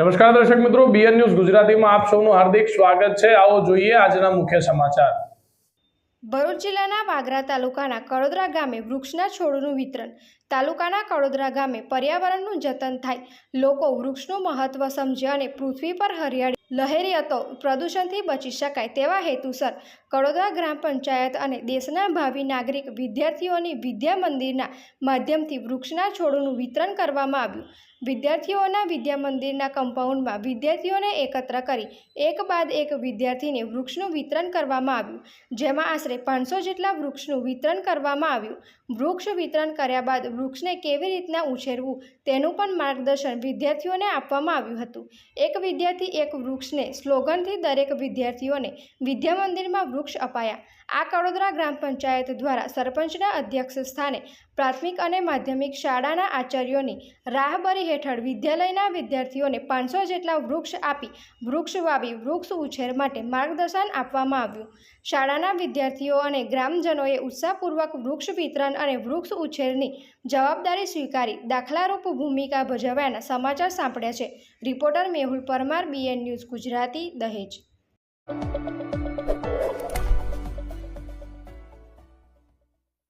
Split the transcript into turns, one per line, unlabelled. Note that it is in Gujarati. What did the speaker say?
નમસ્કાર દર્શક મિત્રો બીએન ન્યૂઝ ગુજરાતીમાં આપ સૌનું હાર્દિક સ્વાગત છે. આવો જોઈએ આજના મુખ્ય સમાચાર.
ભરૂચ જિલ્લાના વાગરા તાલુકાના કડોદરા ગામે વૃક્ષના છોડનું વિતરણ. તાલુકાના કડોદરા ગામે પર્યાવરણનું જતન થાય. લોકો વૃક્ષનું મહત્વ સમજે અને પૃથ્વી પર હરિયાળી લહેરી હતો પ્રદૂષણથી બચી શકાય તેવા હેતુસર કડોદરા ગ્રામ પંચાયત અને દેશના ભાવિ નાગરિક વિદ્યાર્થીઓની વિદ્યા મંદિરના માધ્યમથી વૃક્ષના છોડનું વિતરણ કરવામાં આવ્યું. વિદ્યાર્થીઓના વિદ્યા મંદિરના કમ્પાઉન્ડમાં વિદ્યાર્થીઓને એકત્ર કરી, એક બાદ એક વિદ્યાર્થીને વૃક્ષનું વિતરણ કરવામાં આવ્યું, જેમાં આશરે પાંચસો જેટલા વૃક્ષનું વિતરણ કરવામાં આવ્યું. વૃક્ષ વિતરણ કર્યા બાદ વૃક્ષને કેવી રીતના ઉછેરવું તેનું પણ માર્ગદર્શન વિદ્યાર્થીઓને આપવામાં આવ્યું હતું. એક વિદ્યાર્થી એક વૃક્ષને સ્લોગનથી દરેક વિદ્યાર્થીઓને વિદ્યા મંદિરમાં વૃક્ષ અપાયા. આ કડોદરા ગ્રામ પંચાયત દ્વારા સરપંચના અધ્યક્ષ સ્થાને પ્રાથમિક અને માધ્યમિક શાળાના આચાર્યોની રાહબરી હેઠળ વિદ્યાલયના વિદ્યાર્થીઓને પાંચસો જેટલા વૃક્ષ આપી વૃક્ષ વાવી વૃક્ષ ઉછેર માટે માર્ગદર્શન આપવામાં આવ્યું. શાળાના વિદ્યાર્થીઓ અને ગ્રામજનોએ ઉત્સાહપૂર્વક વૃક્ષ વિતરણ અને વૃક્ષ ઉછેરની જવાબદારી સ્વીકારી દાખલારૂપ ભૂમિકા ભજવ્યાના સમાચાર સાંભળ્યા છે. Reporter Mehul Parmar BN news Gujarati, Dahej.